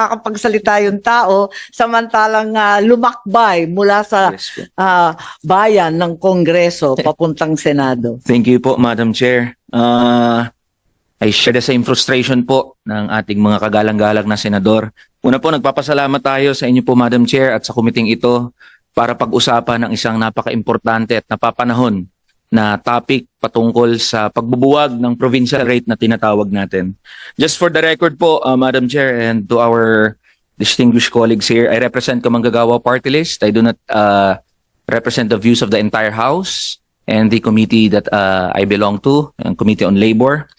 nakakapagsalita yung tao samantalang ah, lumakbay mula sa ah, bayan ng Kongreso papuntang Senado. Thank you po, Madam Chair. Uh, I share the same frustration po ng ating mga kagalang-galang na senador. Una po, nagpapasalamat tayo sa inyo po, Madam Chair, at sa kumiting ito para pag-usapan ng isang napaka-importante at napapanahon na topic patungkol sa pagbubuwag ng provincial rate na tinatawag natin. Just for the record po, uh, Madam Chair, and to our distinguished colleagues here, I represent Kamanggagawa Party List. I do not uh, represent the views of the entire House and the committee that uh, I belong to, ang Committee on Labor.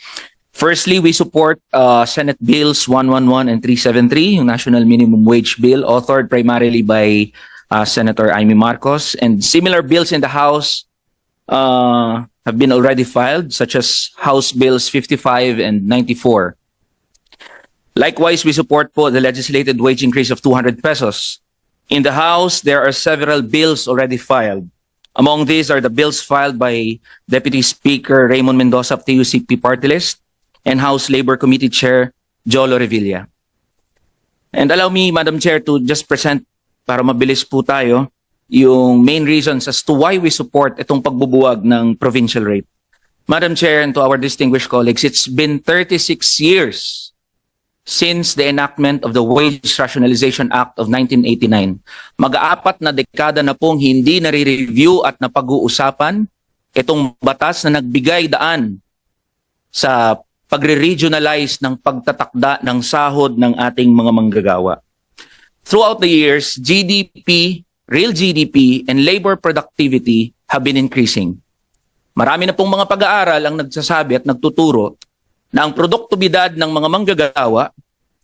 Firstly, we support uh, Senate Bills 111 and 373, yung National Minimum Wage Bill, authored primarily by uh, Senator Amy Marcos, and similar bills in the House uh, have been already filed, such as House Bills 55 and 94. Likewise, we support po the legislated wage increase of 200 pesos. In the House, there are several bills already filed. Among these are the bills filed by Deputy Speaker Raymond Mendoza of TUCP Party List and House Labor Committee Chair Jolo Revilla. And allow me, Madam Chair, to just present para mabilis po tayo yung main reasons as to why we support itong pagbubuwag ng provincial rate. Madam Chair and to our distinguished colleagues, it's been 36 years since the enactment of the Wage Rationalization Act of 1989. Mag-aapat na dekada na pong hindi nare-review at napag-uusapan itong batas na nagbigay daan sa pagre-regionalize ng pagtatakda ng sahod ng ating mga manggagawa. Throughout the years, GDP, real GDP, and labor productivity have been increasing. Marami na pong mga pag-aaral ang nagsasabi at nagtuturo na ang produktibidad ng mga manggagawa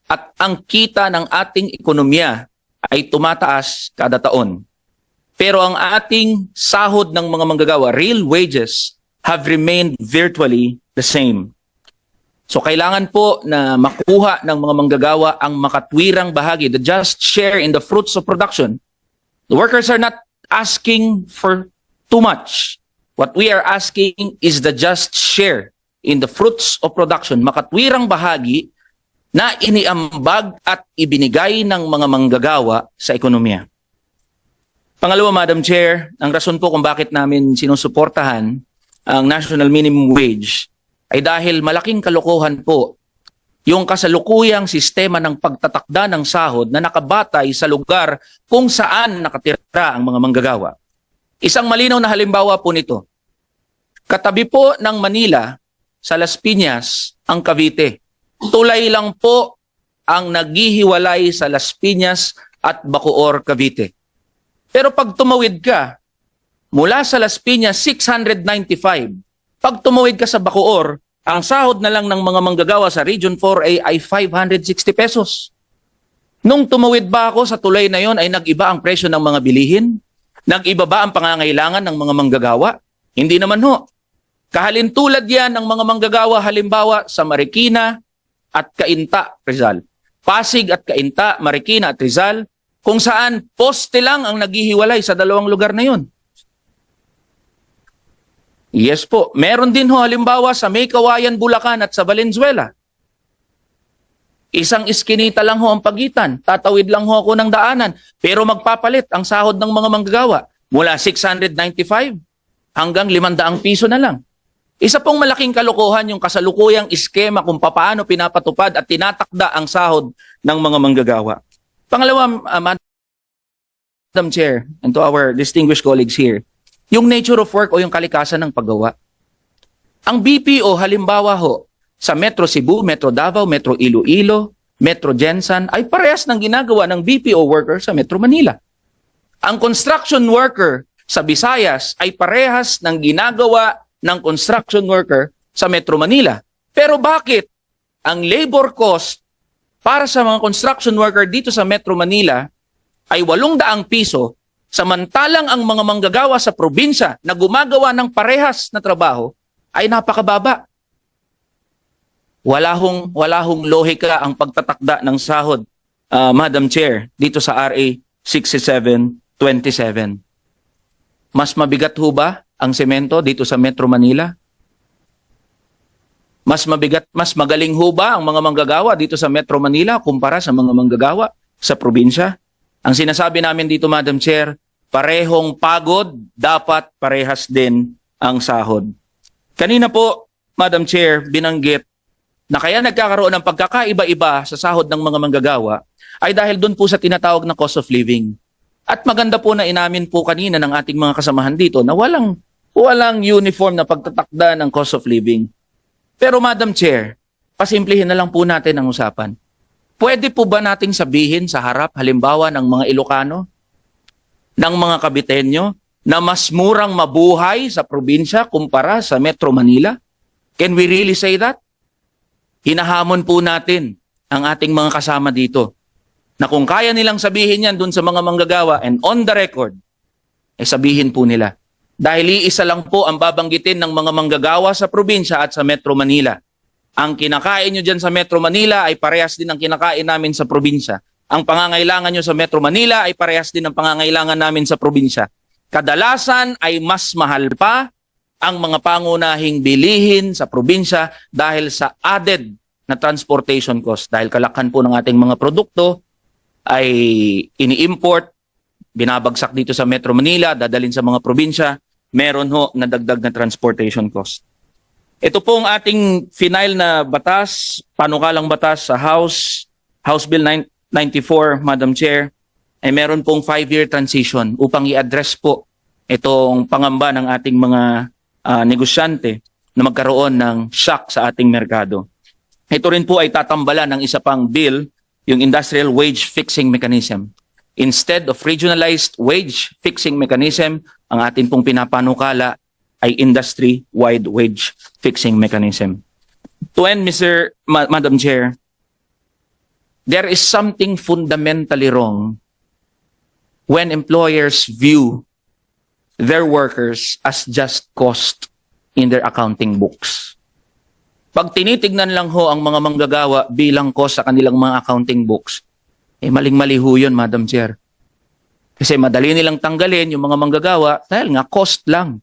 at ang kita ng ating ekonomiya ay tumataas kada taon. Pero ang ating sahod ng mga manggagawa, real wages, have remained virtually the same. So kailangan po na makuha ng mga manggagawa ang makatwirang bahagi, the just share in the fruits of production. The workers are not asking for too much. What we are asking is the just share in the fruits of production, makatwirang bahagi na iniambag at ibinigay ng mga manggagawa sa ekonomiya. Pangalawa, Madam Chair, ang rason po kung bakit namin sinusuportahan ang National Minimum Wage ay dahil malaking kalokohan po yung kasalukuyang sistema ng pagtatakda ng sahod na nakabatay sa lugar kung saan nakatira ang mga manggagawa. Isang malinaw na halimbawa po nito. Katabi po ng Manila sa Las Piñas ang Cavite. Tulay lang po ang naghihiwalay sa Las Piñas at Bacoor, Cavite. Pero pag tumawid ka, mula sa Las Piñas, 695. Pag tumawid ka sa Bacoor, ang sahod na lang ng mga manggagawa sa Region 4A ay 560 pesos. Nung tumawid ba ako sa tulay na yon ay nag-iba ang presyo ng mga bilihin? Nag-iba ba ang pangangailangan ng mga manggagawa? Hindi naman ho. Kahalintulad yan ng mga manggagawa halimbawa sa Marikina at Cainta, Rizal. Pasig at Cainta, Marikina at Rizal, kung saan poste lang ang naghihiwalay sa dalawang lugar na yon. Yes po. Meron din ho halimbawa sa May Kawayan, Bulacan at sa Valenzuela. Isang iskinita lang ho ang pagitan. Tatawid lang ho ako ng daanan. Pero magpapalit ang sahod ng mga manggagawa mula 695 hanggang 500 piso na lang. Isa pong malaking kalokohan yung kasalukuyang iskema kung papaano pinapatupad at tinatakda ang sahod ng mga manggagawa. Pangalawa, uh, Madam Chair, and to our distinguished colleagues here, yung nature of work o yung kalikasan ng paggawa. Ang BPO halimbawa ho, sa Metro Cebu, Metro Davao, Metro Iloilo, Metro Jensan ay parehas ng ginagawa ng BPO worker sa Metro Manila. Ang construction worker sa Visayas ay parehas ng ginagawa ng construction worker sa Metro Manila. Pero bakit ang labor cost para sa mga construction worker dito sa Metro Manila ay 800 piso samantalang ang mga manggagawa sa probinsya na gumagawa ng parehas na trabaho ay napakababa. Wala hong, lohika ang pagtatakda ng sahod, uh, Madam Chair, dito sa RA 6727. Mas mabigat ho ba ang semento dito sa Metro Manila? Mas mabigat, mas magaling ho ba ang mga manggagawa dito sa Metro Manila kumpara sa mga manggagawa sa probinsya? Ang sinasabi namin dito, Madam Chair, parehong pagod, dapat parehas din ang sahod. Kanina po, Madam Chair, binanggit na kaya nagkakaroon ng pagkakaiba-iba sa sahod ng mga manggagawa ay dahil doon po sa tinatawag na cost of living. At maganda po na inamin po kanina ng ating mga kasamahan dito na walang walang uniform na pagtatakda ng cost of living. Pero Madam Chair, pasimplihin na lang po natin ang usapan. Pwede po ba nating sabihin sa harap halimbawa ng mga Ilocano, ng mga Kabitenyo, na mas murang mabuhay sa probinsya kumpara sa Metro Manila? Can we really say that? Hinahamon po natin ang ating mga kasama dito na kung kaya nilang sabihin yan dun sa mga manggagawa and on the record, eh sabihin po nila. Dahil iisa lang po ang babanggitin ng mga manggagawa sa probinsya at sa Metro Manila. Ang kinakain nyo dyan sa Metro Manila ay parehas din ang kinakain namin sa probinsya. Ang pangangailangan nyo sa Metro Manila ay parehas din ang pangangailangan namin sa probinsya. Kadalasan ay mas mahal pa ang mga pangunahing bilihin sa probinsya dahil sa added na transportation cost. Dahil kalakhan po ng ating mga produkto ay ini-import, binabagsak dito sa Metro Manila, dadalhin sa mga probinsya, meron ho na dagdag na transportation cost. Ito po ang ating final na batas, panukalang batas sa House, House Bill 994, Madam Chair, ay meron pong five-year transition upang i-address po itong pangamba ng ating mga ah, negosyante na magkaroon ng shock sa ating merkado. Ito rin po ay tatambalan ng isa pang bill, yung Industrial Wage Fixing Mechanism. Instead of regionalized wage fixing mechanism, ang atin pong pinapanukala ay industry-wide wage fixing mechanism. To end, Mr. Ma- Madam Chair, there is something fundamentally wrong when employers view their workers as just cost in their accounting books. Pag tinitignan lang ho ang mga manggagawa bilang cost sa kanilang mga accounting books, eh maling-mali ho yun, Madam Chair. Kasi madali nilang tanggalin yung mga manggagawa dahil nga cost lang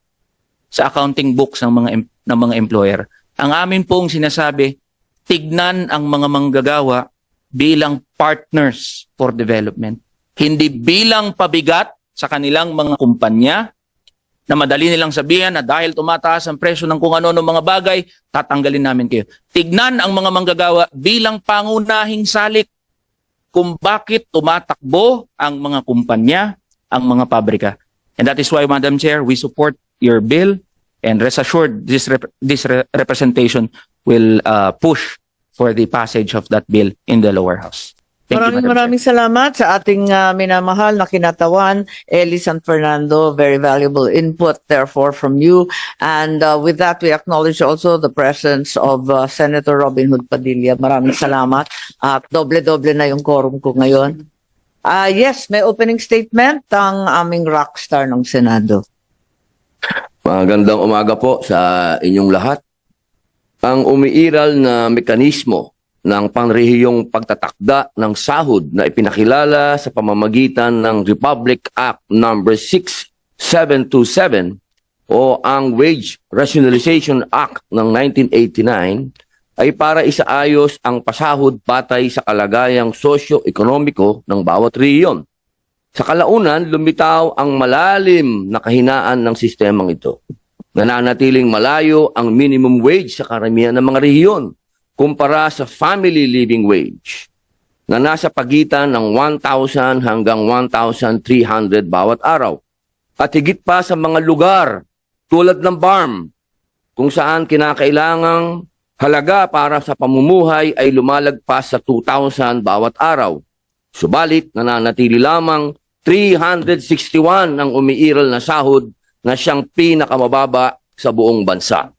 sa accounting books ng mga ng mga employer. Ang amin pong sinasabi, tignan ang mga manggagawa bilang partners for development. Hindi bilang pabigat sa kanilang mga kumpanya na madali nilang sabihan na dahil tumataas ang presyo ng kung ano ng mga bagay, tatanggalin namin kayo. Tignan ang mga manggagawa bilang pangunahing salik kung bakit tumatakbo ang mga kumpanya, ang mga pabrika. And that is why, Madam Chair, we support your bill and rest assured this, rep- this re- representation will uh, push for the passage of that bill in the lower house. Thank you, Maraming Chair. maraming salamat sa ating ah, minamahal na kinatawan, Eli San Fernando. Very valuable input, therefore, from you. And uh, with that, we acknowledge also the presence of uh, Senator Robin Hood Padilla. Maraming salamat. At doble-doble na yung quorum ko ngayon. Ah, yes, may opening statement ang aming rockstar ng Senado. Magandang umaga po sa inyong lahat. Ang umiiral na mekanismo ng panrehiyong pagtatakda ng sahod na ipinakilala sa pamamagitan ng Republic Act No. 6727 o ang Wage Rationalization Act ng 1989 ay para isaayos ang pasahod batay sa kalagayang sosyo-ekonomiko ng bawat rehiyon. Sa kalaunan, lumitaw ang malalim na kahinaan ng sistemang ito. Nananatiling malayo ang minimum wage sa karamihan ng mga rehiyon kumpara sa family living wage na nasa pagitan ng 1,000 hanggang 1,300 bawat araw. At higit pa sa mga lugar tulad ng BARM kung saan kinakailangang halaga para sa pamumuhay ay lumalagpas sa 2,000 bawat araw. Subalit, nananatili lamang 361 ang umiiral na sahod na siyang pinakamababa sa buong bansa.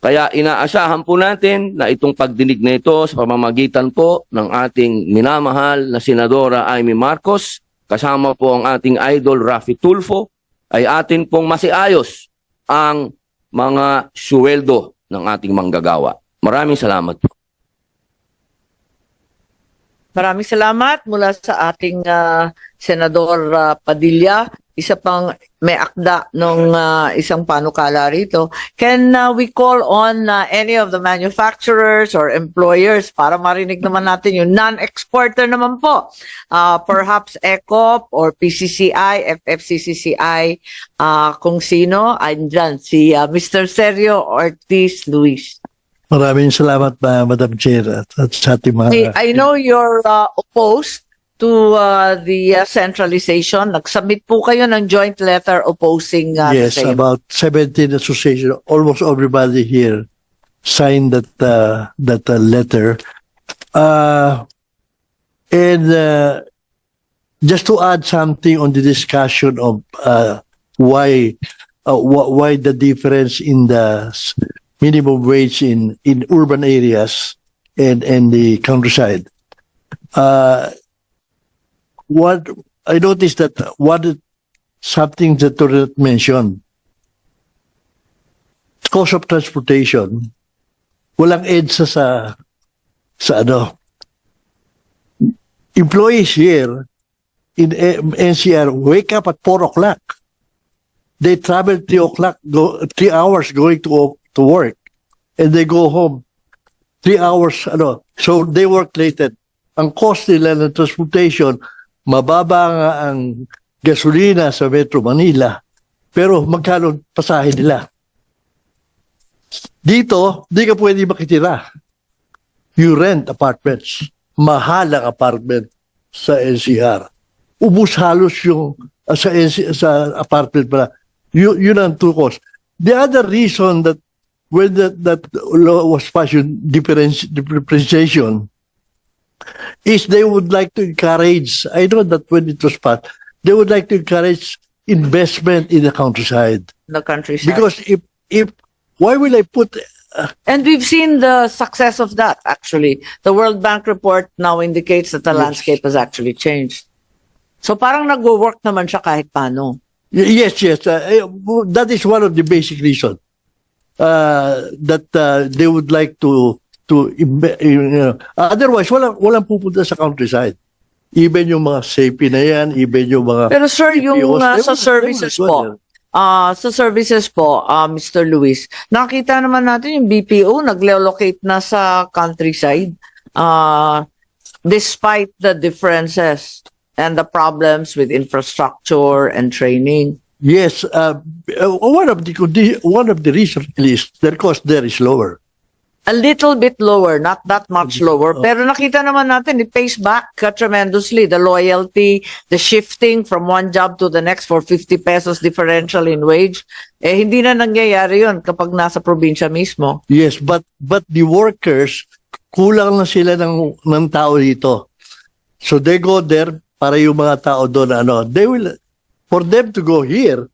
Kaya inaasahan po natin na itong pagdinig na ito sa pamamagitan po ng ating minamahal na Senadora Amy Marcos, kasama po ang ating idol Rafi Tulfo, ay atin pong masiayos ang mga suweldo ng ating manggagawa. Maraming salamat po. Maraming salamat mula sa ating ah, Senador ah, Padilla. isa pang may akda nung ah, isang panukala rito. Can ah, we call on ah, any of the manufacturers or employers para marinig naman natin yung non-exporter naman po? Ah, perhaps ECOP or PCCI, FFCCCI, ah, kung sino, andyan, si ah, Mr. Sergio Ortiz Luis. Maraming salamat, ma- Madam Chair, at, at sa ating mga... I, I know you're uh, opposed to uh, the uh, centralization. Nag-submit po kayo ng joint letter opposing uh, the yes, same. about 17 association, almost everybody here signed that uh, that uh, letter. Uh, and uh, just to add something on the discussion of uh, why uh, wh- why the difference in the minimum wage in in urban areas and and the countryside. Uh, what I noticed that what something that Tourette mentioned. Cost of transportation. Walang EDSA sa sa ano. Employees here in NCR wake up at 4 o'clock. They travel 3 o'clock, go 3 hours going to to work. And they go home 3 hours ano. So they work late. Ang cost nila ng transportation mababa nga ang gasolina sa Metro Manila, pero magkano pasahe nila? Dito, di ka pwede makitira. You rent apartments. Mahal ang apartment sa NCR. Ubus halos yung ah, sa, NC, sa apartment pala. Yun, yun ang two costs. The other reason that when that, that law was passed, yung difference, differentiation, is they would like to encourage, I know that when it was passed, they would like to encourage investment in the countryside. the countryside. Because if, if, why will I put, and we've seen the success of that, actually. The World Bank report now indicates that the Yes. landscape has actually changed. So parang nag-work naman siya kahit paano. yes, yes, uh, eh, that is one of the basic reasons. Uh, that uh, they would like to, to, you know, otherwise, walang, walang pupunta sa countryside. Even yung mga safety na yan, even yung mga Pero sir, yung POs, uh, they sa services po, Ah, sa services po, ah, Mr. Luis, nakita naman natin yung BPO nag-relocate na sa countryside ah, despite the differences and the problems with infrastructure and training. Yes, uh, uh, one of the one of the reasons is their cost there is lower. A little bit lower, not that much lower. Pero nakita naman natin, it pays back tremendously. The loyalty, the shifting from one job to the next for 50 pesos differential in wage. Eh, hindi na nangyayari yun kapag nasa probinsya mismo. Yes, but but the workers kulang na sila ng ng tao dito. So they go there para yung mga tao doon ano, they will for them to go here,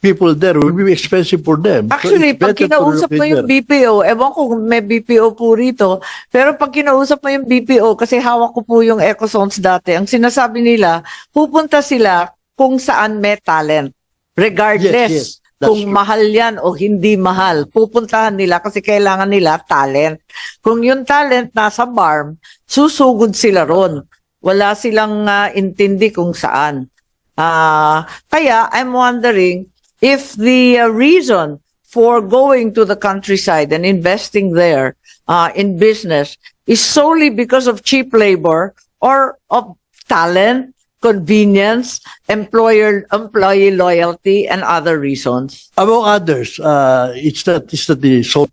people there will be expensive for them. So Actually, it's pag kinausap mo yung. BPO, ewan ko kung may BPO po rito, pero pag kinausap mo yung BPO, kasi hawak ko po yung Ecozones dati, ang sinasabi nila, pupunta sila kung saan may talent. Regardless Yes, yes. That's kung true. mahal yan o hindi mahal, pupuntahan nila kasi kailangan nila talent. Kung yung talent nasa farm, susugod sila ron. Wala silang ah, intindi kung saan. Ah, kaya I'm wondering if the uh, reason for going to the countryside and investing there uh, in business is solely because of cheap labor or of talent, convenience, employer employee loyalty, and other reasons. Among others, uh, it's not it's not the so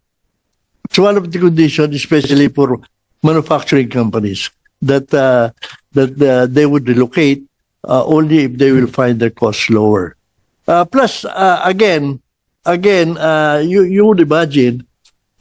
it's one of the conditions, especially for manufacturing companies, that uh, that uh, they would relocate uh, only if they will find their costs lower. Uh, plus, uh, again, again, uh, you you would imagine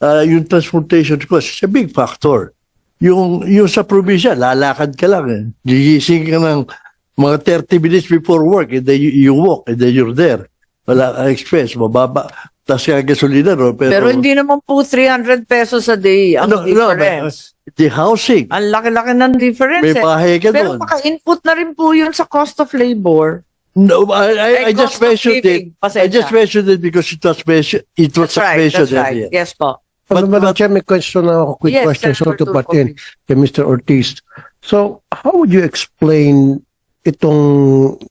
uh, yung transportation cost is a big factor. Yung yung sa probinsya, lalakad ka lang eh. Gigising ka ng mga 30 minutes before work and then you, you walk and then you're there. Wala kang expense, mababa. Tapos kaya gasolina, no? Pero, Pero hindi naman po 300 pesos a day ang No, no, difference. the housing, ang laki-laki ng difference. may eh. bahay ka Pero doon. maka-input na rin po yun sa cost of labor. No, I, I, I just mentioned it. I just Pasensya. mentioned it because it was mentioned. It was That's right, mentioned that's right. Yes po. But- But, Madam but- Chair, may question na ako, quick Yes, question, sorry Senator to butt in, Tulfo, kay Mr. Ortiz. So, how would you explain itong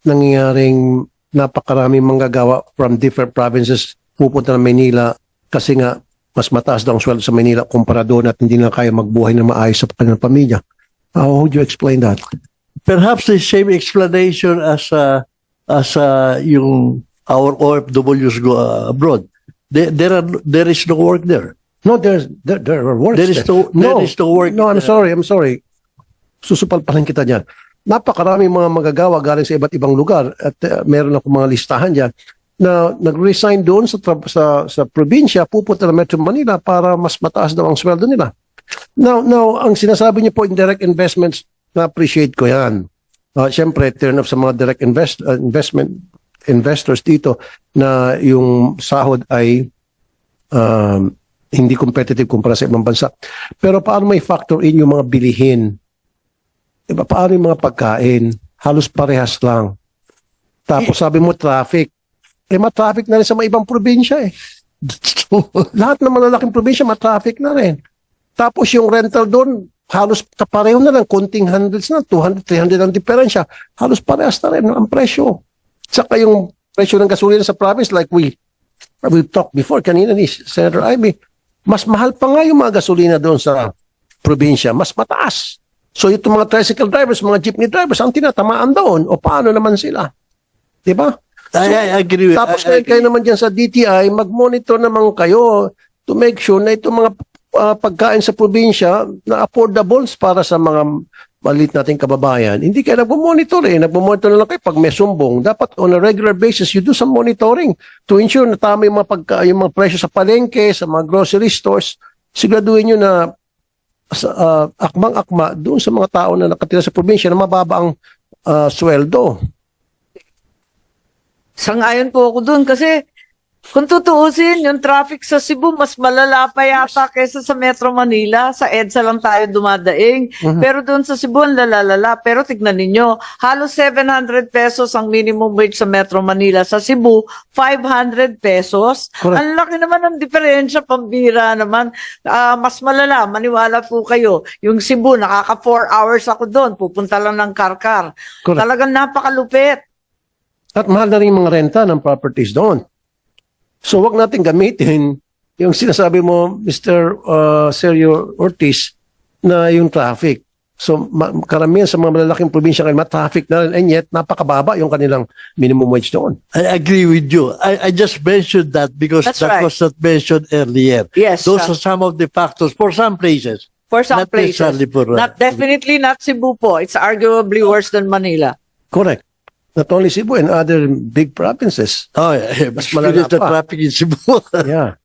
nangyayaring napakaraming manggagawa from different provinces pupunta ng Manila kasi nga mas mataas daw ang sweldo sa Manila kumpara doon at hindi na kaya magbuhay na maayos sa kanilang pamilya. How would you explain that? Perhaps the same explanation as uh, as uh, yung our OFWs go uh, abroad. There, there are there is no work there. No, there's there, there are works. There is no no, there is no work. No, I'm sorry, I'm sorry. Susupal pa rin kita dyan. Napakaraming mga magagawa galing sa iba't ibang lugar at uh, meron ako mga listahan dyan na nag-resign doon sa, sa, sa probinsya, pupunta na Metro Manila para mas mataas daw ang sweldo nila. Now, now ang sinasabi niyo po indirect investments, na-appreciate ko yan. Uh, Siyempre, turn off sa mga direct invest, uh, investment investors dito na yung sahod ay um, hindi competitive kumpara sa ibang bansa. Pero paano may factor in yung mga bilihin? Diba, paano yung mga pagkain? Halos parehas lang. Tapos sabi mo traffic. Eh, ma-traffic na rin sa mga ibang probinsya eh. Lahat ng malalaking probinsya, ma-traffic na rin. Tapos yung rental doon, halos kapareho na lang, konting hundreds na, 200, 300 ang diferensya. Halos parehas na rin ang presyo. Saka yung presyo ng gasolina sa province, like we we talked before, kanina ni Senator Ivy, mas mahal pa nga yung mga gasolina doon sa probinsya, mas mataas. So itong mga tricycle drivers, mga jeepney drivers, ang tinatamaan doon, o paano naman sila? Di ba? I, I agree with Tapos I, I ngayon kayo naman dyan sa DTI, mag-monitor naman kayo to make sure na itong mga ah, pagkain sa probinsya na affordables para sa mga malit nating kababayan. Hindi kayo nagmo-monitor eh. Nagmo-monitor na lang kayo pag may sumbong. Dapat on a regular basis, you do some monitoring to ensure na tama yung mga, pagka, yung mga presyo sa palengke, sa mga grocery stores. Siguraduhin nyo na ah, akmang-akma doon sa mga tao na nakatira sa probinsya na mababa ang ah, sweldo. Sangayon po ako dun kasi kung tutuusin, yung traffic sa Cebu, mas malala pa yata kaysa sa Metro Manila. Sa EDSA lang tayo dumadaing. Mhm. Pero doon sa Cebu, ang lalalala. Pero tignan ninyo, halos 700 pesos ang minimum wage sa Metro Manila. Sa Cebu, 500 pesos. Correct. Ang laki naman ng diferensya, pambira naman. Ah, mas malala, maniwala po kayo. Yung Cebu, nakaka 4 hours ako doon. Pupunta lang ng karkar. Correct. Talagang napakalupit. At mahal na rin mga renta ng properties doon. So wag natin gamitin yung sinasabi mo, Mr. Uh, Sergio Ortiz, na yung traffic. So ma- karamihan sa mga malalaking probinsya ngayon, ma-traffic na rin and yet napakababa yung kanilang minimum wage doon. I agree with you. I, I just mentioned that because That's that right. was not mentioned earlier. Yes. Those uh, are some of the factors for some places. for some not places. for, uh, Not definitely not Cebu po. It's arguably worse than Manila. Correct. Not only Cebu and other big provinces. Oh, yeah. Mas Mas malala the pa. traffic in Cebu. Yeah.